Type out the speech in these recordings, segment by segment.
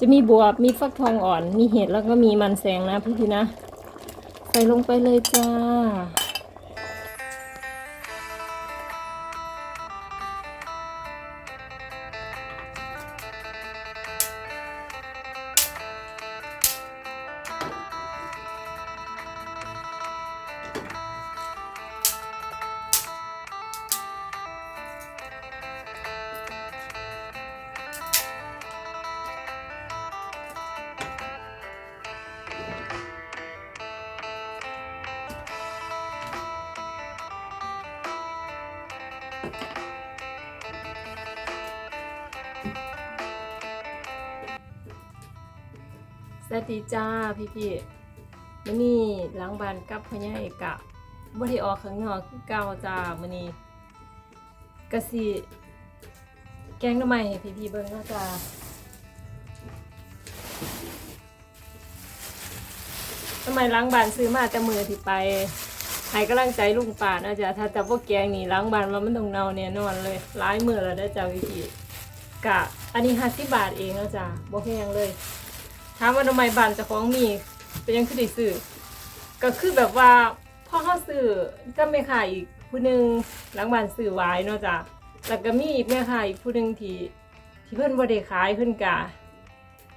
จะมีบวบมีฟักทองอ่อน มีเห็ดแล้วก็มีมันแสงนะพี่พี่นะ ใส่ลงไปเลยจ้า สวัสดีจ้าพี่พี่มื้อนี้หล้างบานกับพญาเอกะบ่ได้ออกข้างนอกคือเก่าจ้ามื้อนี้กะสิแกงหน่อไม้ให้พี่พี่เบิ่งนะจ้าทำไมล้างบานซื้อมาแต่มือที่ไป ให้กำลังใจลุงป่านะจ๊ะถ้าจะบ่แกงนี่ล้างบานว่ามันต้องเน่าแน่นอนเลยหลายมือแล้วเด้อจ้าพี่พี่กะอันนี้50บาทเองเนะจ้าบ่แพงเลยถามว่าทำไมบานจ้าของมีเป็นยังคือด้ซื้อก็คือแบบว่าพ่อเขาซื้อก็ไม่ขายอีกผู้หนึ่งหลังบานซื้อไว้เนาะจ้ะแล้วก็มีอีกแม่ขายอีกผู้หนึ่งที่ที่เพิ่อนบ่ได้ขายเพิ่อนกะ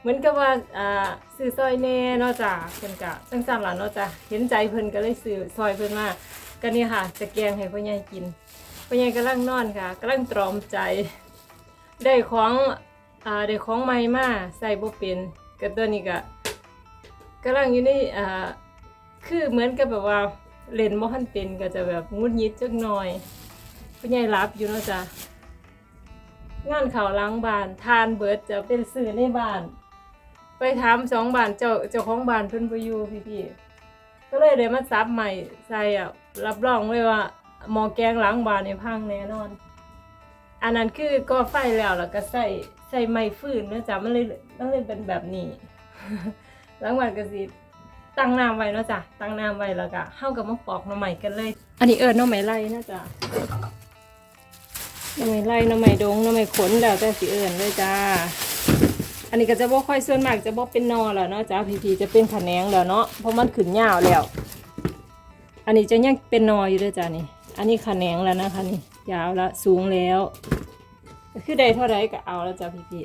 เหมือนกับว่าอ่าซื้อซอยแน่เนาะจ้ะเพิ่นกะจังซั่นล่ะเนาะจ้ะเห็นใจเพิ่นก็เลยซื้อซอยเพิ่นมาก็นี่ค่ะจะแกงให้พ่อใหญ่กินพ่อใหญ่กำลังนอนค่ะกำลังตรอมใจ ได้ของอ่าได้ของใหม่มาใส่บ่เป็นก็ตัวนี้ก็กำลังอยู่ในอ่าคือเหมือนกับแบบว่าเล่นบ่ทันเป็นก็จะแบบงุดหงิดจักหน่อยผู้ใหญ่รับอยู่เนาะจ้ะงานเขาวล้างบ้านทานเบิดจะเป็นสื่อในบ้าน ไปถามสองบ้านเจ้าเจ้าของบ้านเพิ่นบ่อยู่พี่ๆก็เลยได้มาซับใหม่ใส่อะรับรองไว้ว่าหมอแกงล้างบ้านนี่พังแน่นอน อันนั้นคือก่อไฟแล้วแล้วก็ใส่ใส่ไม้ฟืนเนาะจ๊ะมันเลยมันเลยเป็นแบบนี้หลังวันก็สิตั้งน้ำไว้เนาะจ๊ะตั้งน้ำไว้แล้วก็เฮากับมาปอกหน่อไม้กันเลย อันนี้เอิ้นหน่อไม้ไล่นะจ๊ะหน่อไม้ไล่หน่อไม้ดงหน่อไม้ขนแล้วแต่สิเอิ้นเลยจ้า อันนี้ก็จะบ่ค่อยส่วนมากจะบ่เป็นนอแล้วเนาะจ้าพีพีจะเป็นขแขนงแล้วเนาะเพราะมันขึ้นยาวแล้ว อันนี้จะยังเป็นนออยู่ด้วยจ้านี่ อันนี้ขแขนงแล้วนะคะนี่ยาวแล้วสูงแล้ว คือได้เท่าไรก็เอาแล้วจ้าพี่พี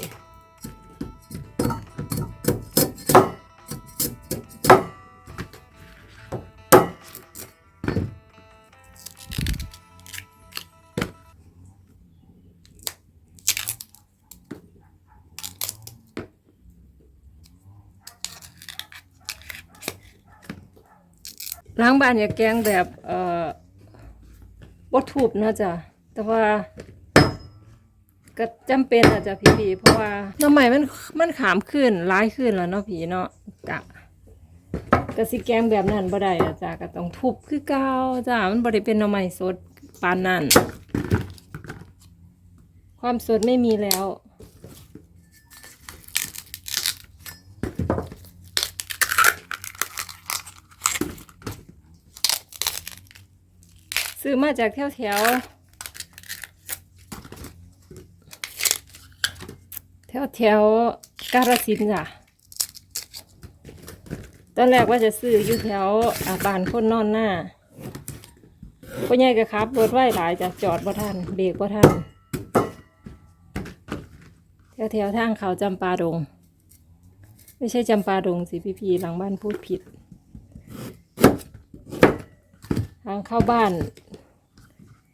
ล้างบ้านอย่าแกงแบบเอ่อบดถูบนะจ้ะแต่ว่าก็จำเป็นอาจจะพี่พีเพราะว่าน้ำใหม่มันมันขามขึ้นร้ายขึ้นแล้วเนาะพี่เนาะกะกะสิแกงแบบนั้นบ่ได้อาจารย์ก็ต้องทุบคือเก่าจ้ามันบ่ได้เป็นน้ำใหม่สดปานนั้นความสดไม่มีแล้ว ซื้อมาจากแถวแถวแถวแถวกาฬสินจ้ะตอนแรกว่าจะซื้ออยู่แถวบ้านคนนอนหน้าพ่อใหญ่ก็ขับรถไว้หลายจะจอดบ่ทันเบรกบ่ทันแถวแถวทางเขาจำปาดง ไม่ใช่จำปาดงสิพี่พีหลังบ้านพูดผิด ทางเข้าบ้าน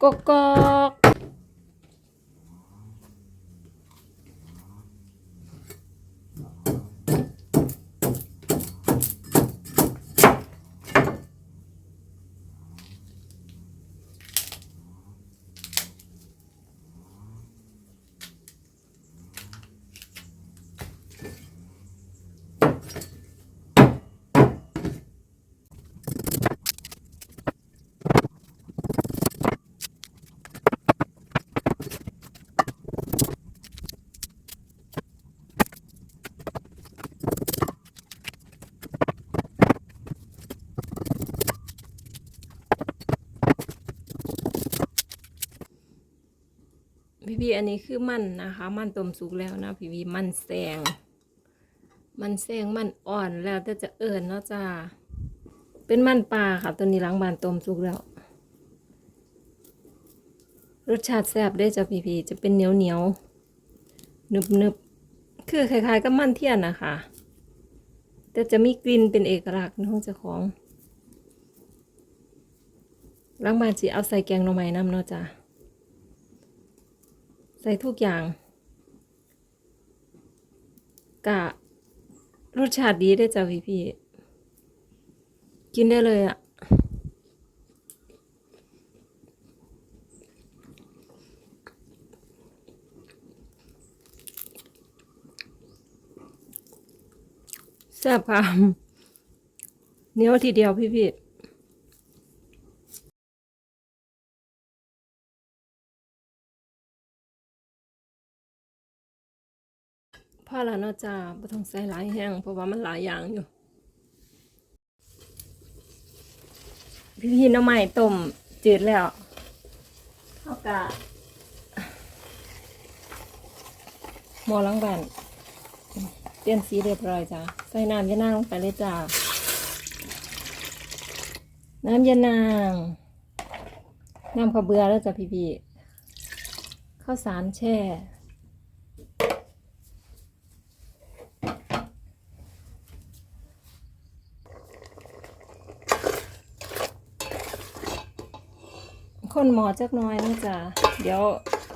กกอก พี่อันนี้คือมันนะคะ มันต้มสุกแล้วนะพี่พีมันแซงมันแซงมันอ่อนแล้วแต่จะเอิญเนาะจ้าเป็นมันปลาค่ะ ตัวนี้ล้างบานต้มสุกแล้ว รสชาติแซ่บได้จ้ะพี่พีจะเป็นเหนียวเหนียวนึบนึบคือคล้ายๆกับมันเทียนนะคะ แต่จะมีกลิ่นเป็นเอกลักษณ์ของเจ้าของล้างบานสิเอาใส่แกงหน่อไม้น้ำเนาะจ้ะ ใส่ทุกอย่างกะรสชาติดีได้จ้ะพี่พี่กินได้เลยอะ่ะ แซ่บค่ะเหนียวทีเดียวพี่พี่ นาะจ้าไม่ต้องใส่หลายแห้งเพราะว่ามันหลายอย่างอยู่ พี่พี่น้ำใหม่ต้มจืดแล้วเข้ากะหมอล้างบ้านเปลี่ยนสีเรียบร้อยจ้าใส่น้ำยานางลงไปเลยจ้าน้ำยานางน้ำข้าวเบื่อแล้วจ้ะพี่พี่ข้าวสารแช่ คน หมอจักน้อยนะจ๊ะเดี๋ยว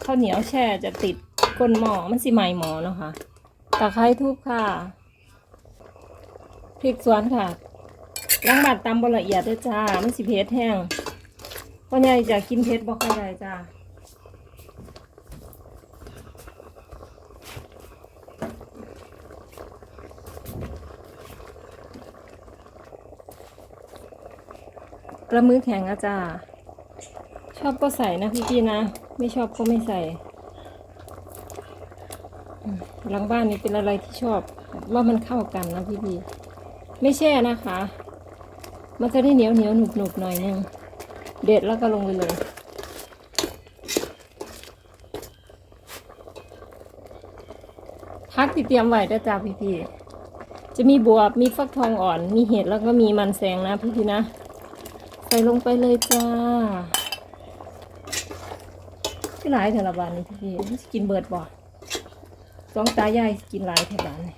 ข้าวเหนียวแช่จะติดก้นหม้อมันสิไหมหมอเนาะค่ะตะไคร้ทุบค่ะพริกสวนค่ะล้างบาดตำบละเอียดด้วยจ้ามันสิเผ็ดแห้งพ่อใหญ่จะกินเผ็ดบ่ค่อยได้จ้ากระมือแข็งอะจ้า ชอบก็ใส่นะพี่พี่นะ ไม่ชอบก็ไม่ใส่หลังบ้านนี่เป็นอะไรที่ชอบ ว่ามันเข้ากันนะพี่พี่ไม่แช่นะคะ มันจะได้เหนียวเหนียวหนุบหนุบหน่อยนึงเด็ดแล้วก็ลงไปเลยพักที่เตรียมไว้ด้วยจ้าพี่พี่จะมีบวบมีฟักทองอ่อน มีเห็ดแล้วก็มีมันแซงนะพี่พี่นะ ใส่ลงไปเลยจ้า ที่หลายเถอะละบานนี่พี่มันสิกินเบิดบ่สองตายายสิกินหลายเถอะบานนี่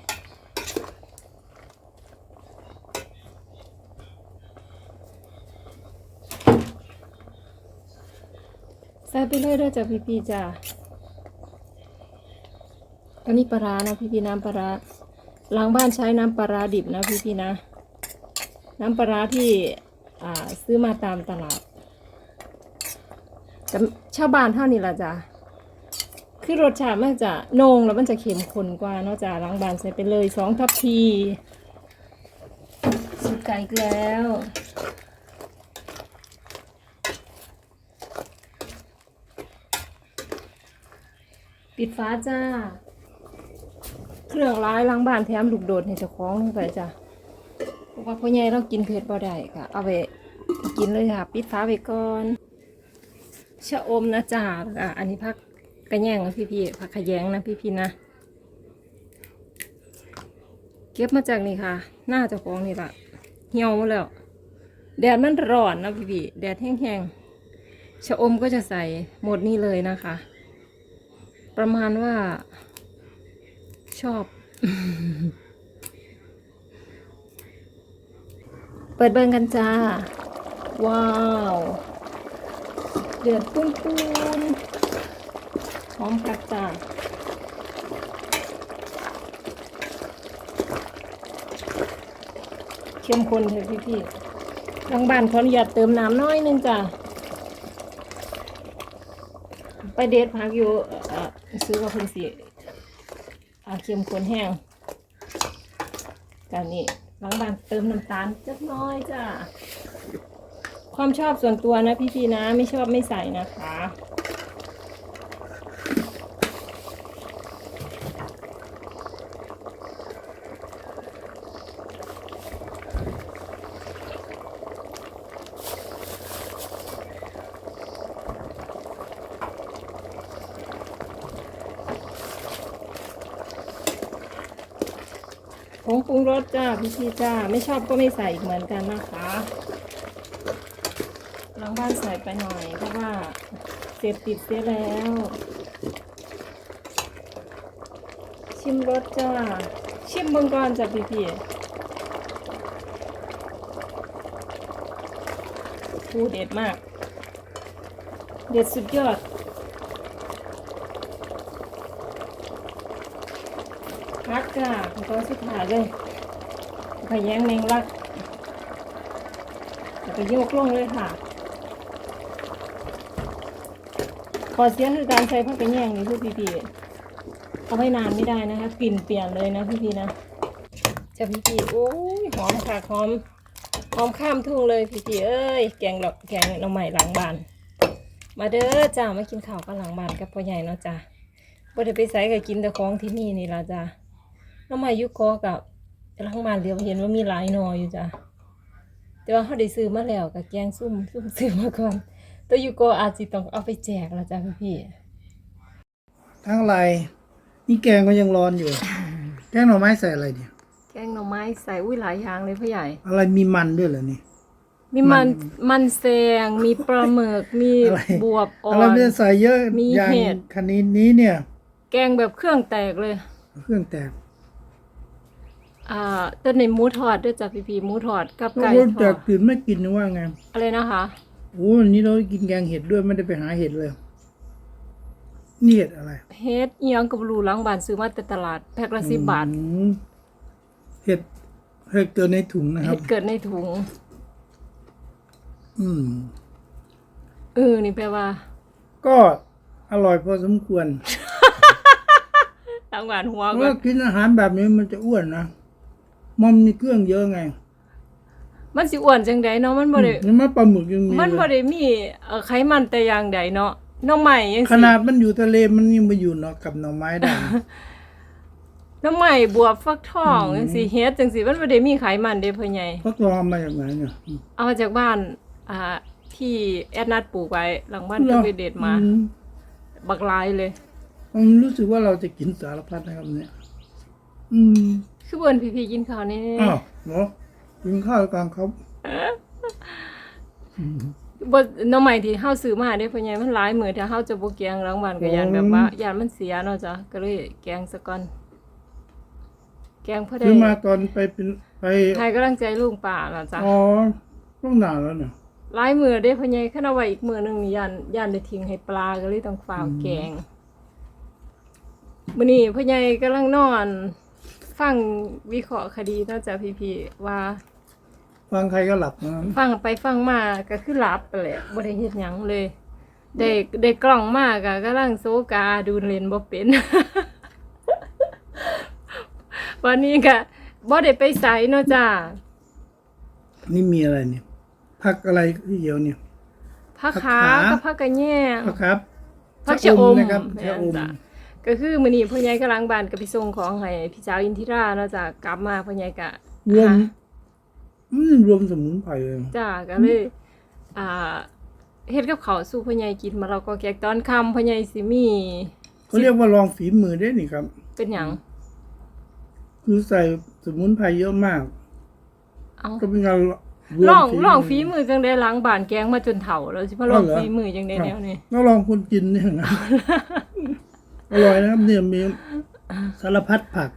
ใส่ไปเลยเด้อจ้ะพี่ๆจ้าอันนี้ปลาร้านะพี่น้ำปลาล้างบ้านใช้น้ำปลาดิบนะพี่ๆนะ น้ำปลาร้าที่อ่าซื้อมาตามตลาด แต่ชาวบ้านเท่านี้ละจ้ะคือรสชาติมันจะนงแล้วมันจะเค็มข้นกว่าเนอกจากล้างบานใส่ไปเลยสองทัพพีสุดไก่อีกแล้วปิดฟ้าจ้า เครื่องร้ายล้างบานแถมลูกโดดให้เจ้าของลงไปจ้ะเพราะว่าพ่อใหญ่เรากินเผ็ดบ่ได้ค่ะ เอาไปกินเลยค่ะ ปิดฟ้าไว้ก่อน ชะอมนะจ๊ะอะอันนี้พักกระแยงนะพี่พี่ๆผักขะแยงนะพี่พี่ๆนะ เก็บมาจากนี่ค่ะ หน้าเจ้าของนี่ละเหี่ยวหมดแล้ว แดดมันร้อนนะพี่พี่ๆแดดแห้งๆชะอมก็จะใส่หมดนี่เลยนะคะ ประมาณว่า ชอบ เปิดเบิ่งกันจ้า ว้าว เดือดปุ้นปุนๆหอมกักจ้าเข้มข้นเถอะพี่พี่ๆทางบ้านขออนุญาตเติมน้ำน้อยนึงจ้าไปเดทพักอยู่ซื้อว่าเพิ่นสิอ่าเข้มข้นแห้งกันนี่หลังบานเติมน้ำตาลจักน้อยจ้ะ ความชอบส่วนตัวนะพี่ๆนะไม่ชอบไม่ใส่นะคะ ผงปรุงรสจ้าพี่พีจ้า ไม่ชอบก็ไม่ใส่อีกเหมือนกันนะคะ หลังบ้านใส่ไปหน่อย เพราะว่าเสพติดเสียแล้ว ชิมรสจ้า ชิมเบางก่อนจ้ะพี่พี่ผู้เด็ดมาก เด็ดสุดยอดพักจ้าของตัวสุดท้ายเลยขยงแมงลักแล้วก็โยกลงเลยค่ะ ข อเสียคือการใช้ผักกระแยงนี่พี่พี่ๆเอาไว้นานไม่ได้นะคะกลิ่นเปลี่ยนเลยนะพี่พี่ๆนะจะพี่พี่ๆโอ้ยหอมค่ะหอมหอมข้ามทุ่งเลยพี่พี่ๆเอ้ยแกงดอกแกงหน่อไม้หลังบ้าน มาเด้อจ้ามากินข้าวกันหลังบ้านกับพ่อใหญ่เนาะจ้าบ่ได้ไปไสก็กินแต่ของที่นี่นี่ละจ้าน้ำมายุกอกับหลังบ้านเดียวเห็นว่ามีหลายหนออยู่จ้ะแต่ว่าเขาได้ซื้อมาแล้วกับแกงซุ่มซุ่มซื้อมาก่อน แต่ยุกออาจจะต้องเอาไปแจกแล้วจ้ะพี่พี่ ทั้งไรนี่แกงก็ยังร้อนอยู่ แกงหน่อไม้ใส่อะไรเนี่ยๆแกงหน่อไม้ใส่อุ้ยหลายอย่างเลยพ่อใหญ่ อะไรมีมันด้วยเหรอนี่ มีมันมันแซงมีปลาหมึกมีอะไร บวบอ่ออะไรน ไม่ได้ใส่เยอะมีอย่างเห็ด คันนี้นี้เนี่ย แกงแบบเครื่องแตกเลย เครื่องแตกอ่าแต่ในหมูทอดด้วยจ้ะพี่พี่หมูทอดกับแล้วไก่คนทแตอกดตื่นไม่กินนะว่าไงอะไรนะคะ โอ้วันนี้เรากินแกงเห็ดด้วยไม่ได้ไปหาเห็ดเลย นี่เห็ดอะไร เฮ็ดเอียงกับรูหล้างบ้านซื้อมาแต่ตลาดแพ็คละสิบบาท อืมเห็ดเห็ดเกิดในถุงนะครัเฮ็บ ดเกิดในถุง อืม เออ นี่แปลว่าก็อร่อยพอสมควรทางหวานหัวเพราะก่อว่านกินอาหารแบบนี้มันจะอ้วนนะมันมีเครื่องเยอะไง มันสิอ้วนจังใดเนาะมันบ่ได้นี่มันปลาหมึกยังมีมันเลยบ่ได้มีเอ่อไขมันแต่อย่างใดเนาะหน้องใหม่ยังขสินาดมันอยู่ทะเลมันยังมาอยู่เนาะกับหน่อไม้ด่างหน้องใหม่บวบฟักทองจังสิเฮ็ดจังสิมันบ่ได้มีไขมันเด้พ่อใหญ่ฟักทองเอามาจากไหนเนี่ยเอามาจากบ้านอ่าที่แอดนัดปลูกไว้หลังบ้านก็ไปเด็ดมาอืบักหลายเลยผมรู้สึกว่าเราจะกินสารพัดนะครับเนี่ย อืมคือเบิ่นพี่ๆกินข้าวนี่อ้าวเนาะ กินข้าวกลางครับบ่หน้องใหม่ที่เฮาซื้อมาเด้พ่อใหญ่มันหลายมื้อถ้าเฮาจะบ่แกงหลังบ้านก็ย่านแบบว่าย่านมันเสียเนาะจ้ะก็เลยแกงซะก่อน แกงเพื่อได้ซื้อมาตอนไปเป็นไปให้กำลังใจลุงป่าล่ะจ้ะอ๋อต้องนานแล้วเนี่ยหลายมือได้พ่อใหญ่คันเอาไว้อีกมือหนึงนี่ย่านย่านได้ทิ้งให้ปลาก็เลยต้องฝ้าวแกงมื้อนี้พ่อใหญ่กำลังนอน ฟังวิเคราะห์คดีเนาะจ้ะพี่ๆว่า ฟังใครก็หลับนะฟังไปฟังมาก็คือหลับไปแหละบ่ได้เฮ็ดหยังเลยได้ได้กล้องมาก็กำลังโซกาดูเล่นบ่เป็น วันนี้ก็บ่ได้ไปไสเนาะจ้านี่มีอะไรเนี่ยผักอะไรที่เดียวเนี่ยผักผักขาขากับผักกระแยงผักครับผักชะอมนะครับแม่ชะนอมจ้ะก็คือมื้อนี้พ่อใหญ่กำลังบ้านกับพี่ส่งของให้พี่สาวอินทิราเนาะจ้ะกลับมาพ่อใหญ่ก็รวมหา อืมรวมสมุนไพรเลยจ้าก็เลย อ่าเฮ็ดกับข้าวสู่พ่อใหญ่กินมาเราก็แกกตอนค่ำพ่อใหญ่สิมี เขาเรียกว่าลองฝีมือได้นี่ครับ เป็นหยังคือใส่สมุนไพรเยอะมาก เอ้าก็เป็นการรวมลองมืลองฝีมือจังได้ล้างบ้านแกงมาจนเฒ่าแล้วสิมาลองเอาเหรอฝีมือจังได้แนวนี้ก็ลองคนกินเนี่ยนะอร่อยนะครับเนี่ยมีสารพัดผัก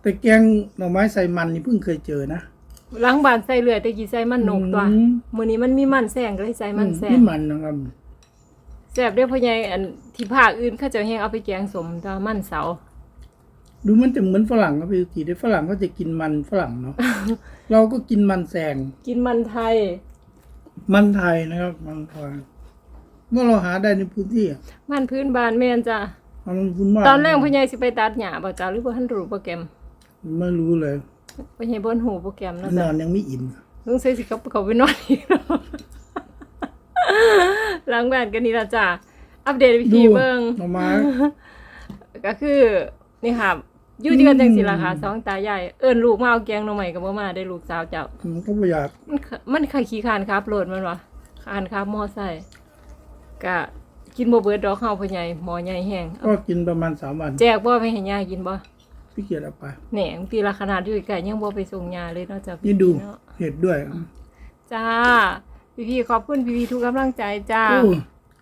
แต่แกงหน่อไม้ใส่มันนี่เพิ่งเคยเจอนะ ล้างบ้านใส่เลือดแต่กี้ใส่มันนกตัวอืมมื้อนี้มันมีมันแซงก็เลยใส่มันแซงนี่มันนะครับแซ่บเด้อพ่อใหญ่อันที่ภาคอื่นเขาเจะแฮงเอาไปแกงสมแต่ว่ามันเสาดูมันจะเหมือนฝรั่งครับพี่ทีได้ฝรั่งก็จะกินมันฝรั่งเนาะ เราก็กินมันแซง กินมันไทย มันไทยนะครับ มันไทยเมื่อเราหาได้ในพื้นที่อะมันพื้นบ้านแม่นจ้ะมันคุณมากตอนแรกพ่อใหญ่สิไปตัดหญ้าบ่จ้ะหรือบ่ทันรู้โปรแกรมไม่รู้เลย พ่อใหญ่บ่ทันรู้โปรแกรมเนาะนจ้ะอนยังไม่อิ่มลุงใส่สิเขาเขาไปนอนอีกแล้วหลังบ้านกันนี่ล่ะจ้ะอัปเดตวิธีเบิ่งหน่อไม้ก็คือนี่ค่ะอยู่ที่กันจังซี่ล่ะค่ะสองตายายเอิ้นลูกมาเอาแกงหน่อไม้ก็บ่มาได้ลูกสาวเจ้ามันก็ไม่อยาก มันขมันใครขี้คร้านครับโหลดมันวะคร้านครับมอไซค์ก็กินบ่เบิดดอกเฮาพ่อใหญ่หมอใหญ่แห้งก็กินประมาณสามวัน แจกบ่ไปให้ย่ากินบ่ พี่เกียรติเอาไปแหน่บางทีละขนาดอยู่ไกลยังบ่ไปส่งยาเลยเนอกจากนี่ดูเนาะเห็ดด้วยจ้า พี่ๆขอบคุณพี่ๆทุกกำลังใจจ้าโอ้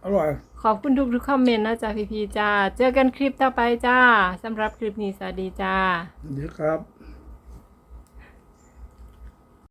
อร่อย ขอบคุณทุกๆคอมเมนต์นะจ้าพี่ๆจ้า เจอกันคลิปต่อไปจ้าสำหรับคลิปนี้สวัสดีจ้า เดี๋ยวครับค